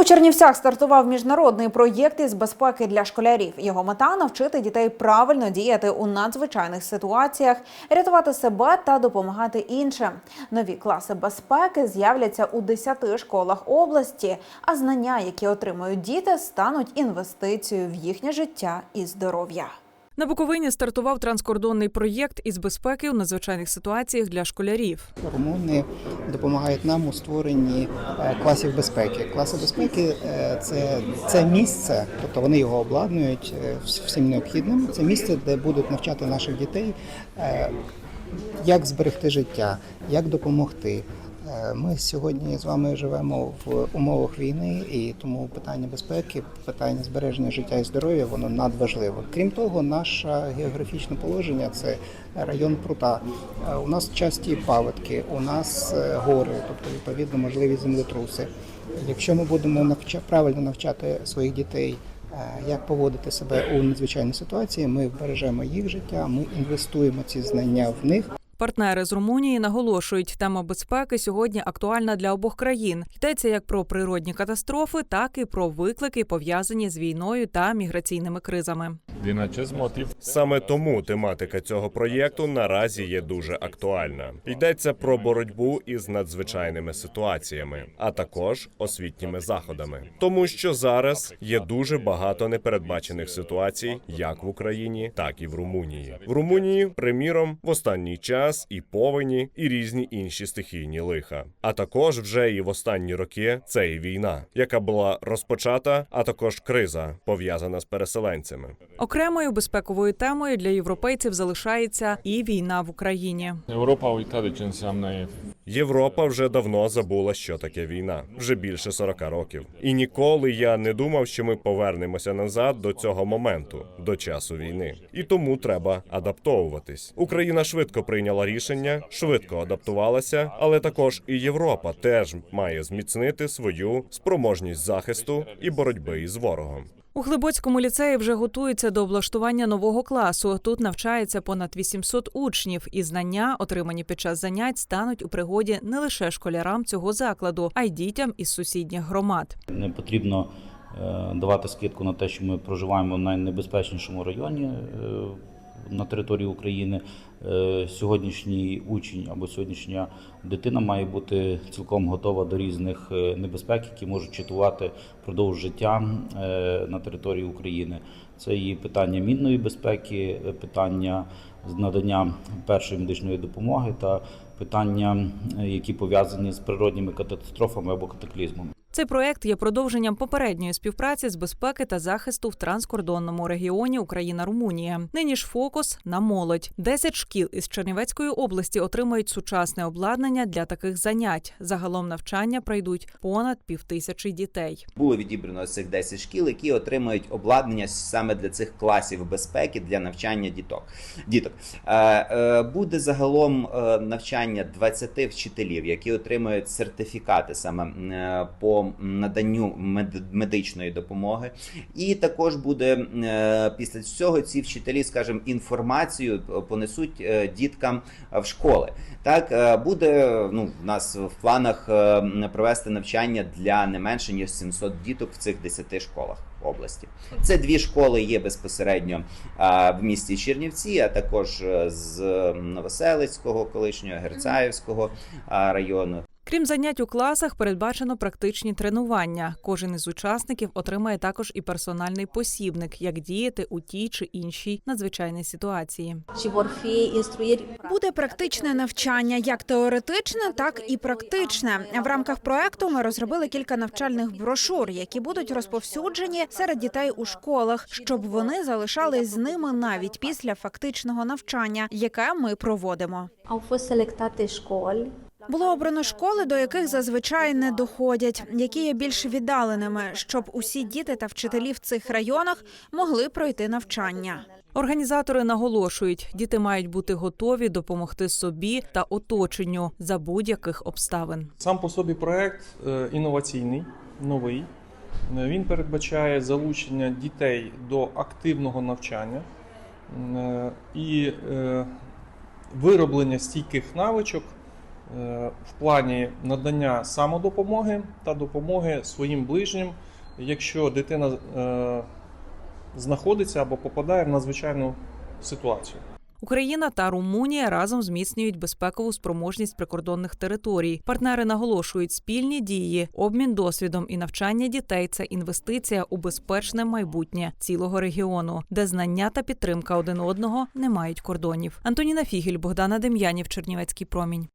У Чернівцях стартував міжнародний проєкт із безпеки для школярів. Його мета навчити дітей правильно діяти у надзвичайних ситуаціях, рятувати себе та допомагати іншим. Нові класи безпеки з'являться у 10 школах області, а знання, які отримують діти, стануть інвестицією в їхнє життя і здоров'я. На Буковині стартував транскордонний проєкт із безпеки у надзвичайних ситуаціях для школярів. Румуни допомагають нам у створенні е, класів безпеки. Класи безпеки е, це, це місце, тобто вони його обладнують е, всім необхідним. Це місце, де будуть навчати наших дітей, як зберегти життя, як допомогти. Е, Ми сьогодні з вами живемо в умовах війни, і тому питання безпеки, питання збереження життя і здоров'я воно надважливо. Крім того, наше географічне положення це район прута. Е, У нас часті паводки, у нас е, гори, тобто відповідно можливі землетруси. Якщо ми будемо навча- правильно навчати своїх дітей, як поводити себе у надзвичайній ситуації, ми вбережемо їх життя, ми інвестуємо ці знання в них. Партнери з Румунії наголошують, тема безпеки сьогодні актуальна для обох країн. Йдеться як про природні катастрофи, так і про виклики, пов'язані з війною та міграційними кризами. Саме тому тематика цього проєкту наразі є дуже актуальна. Йдеться про боротьбу із надзвичайними ситуаціями, а також освітніми заходами, тому що зараз є дуже багато непередбачених ситуацій, як в Україні, так і в Румунії. В Румунії, приміром, в останній час і повені, і різні інші стихійні лиха. А також вже і в останні роки це і війна, яка була розпочата, а також криза пов'язана з переселенцями. Окремою безпековою темою для європейців залишається і війна в Україні. Înseamnă Європа вже давно забула, що таке війна, вже більше 40 років. І ніколи я не думав, що ми повернемося назад до цього моменту, до часу війни. І тому треба адаптовуватись. Україна швидко прийняла рішення, швидко адаптувалася, але також і Європа теж має зміцнити свою спроможність захисту і боротьби із ворогом. У Глибоцькому ліцеї вже готуються до облаштування нового класу. Тут навчається понад 800 учнів, і знання, отримані під час занять, стануть у пригоді не лише школярам цього закладу, а й дітям із сусідніх громад. Не потрібно е, давати скидку на те, що ми проживаємо в найнебезпечнішому районі е, на території України. Е, Сьогоднішній учень або сьогоднішня дитина має бути цілком готова до різних е, небезпек, які можуть чатувати впродовж життя е, на території України. Це і питання мінної безпеки, питання надання першої медичної допомоги та питання, які пов'язані з природніми катастрофами або катаклізмами. Цей проект є продовженням попередньої співпраці з безпеки та захисту в транскордонному регіоні Україна-Румунія. Нині ж фокус на молодь. Десять шкіл із Чернівецької області отримають сучасне обладнання для таких занять. Загалом навчання пройдуть понад півтисячі дітей. Було відібрано цих 10 шкіл, які отримають обладнання саме для цих класів безпеки для навчання діток. діток. Е, е, Буде загалом е, навчання 20 вчителів, які отримають сертифікати саме е, по наданню мед- медичної допомоги. І також буде е, після цього ці вчителі, скажімо, інформацію понесуть е, діткам в школи. Так е, буде ну в нас в планах провести навчання для не менше ніж 700 діток в цих 10 школах області. Це дві школи є безпосередньо в місті Чернівці, а також з Новоселицького, колишнього Герцаївського району. Крім занять у класах, передбачено практичні тренування. Кожен із учасників отримає також і персональний посібник, як діяти у тій чи іншій надзвичайній ситуації. Буде практичне навчання, як теоретичне, так і практичне. В рамках проекту ми розробили кілька навчальних брошур, які будуть розповсюджені серед дітей у школах, щоб вони залишались з ними навіть після фактичного навчання, яке ми проводимо. Було обрано школи, до яких зазвичай не доходять, які є більш віддаленими, щоб усі діти та вчителі в цих районах могли пройти навчання. Організатори наголошують, діти мають бути готові допомогти собі та оточенню за будь-яких обставин. Сам по собі проект е, інноваційний, новий. Е, Він передбачає залучення дітей до активного навчання е, і вироблення стійких навичок в плані надання самодопомоги та допомоги своїм ближнім, якщо дитина е, знаходиться або попадає в надзвичайну ситуацію. Україна та Румунія разом зміцнюють безпекову спроможність прикордонних територій. Партнери наголошують спільні дії, обмін досвідом і навчання дітей це інвестиція у безпечне майбутнє цілого регіону, де знання та підтримка один одного не мають кордонів. Антоніна Фігель, Богдана Дем'янів, Чернівецький промінь.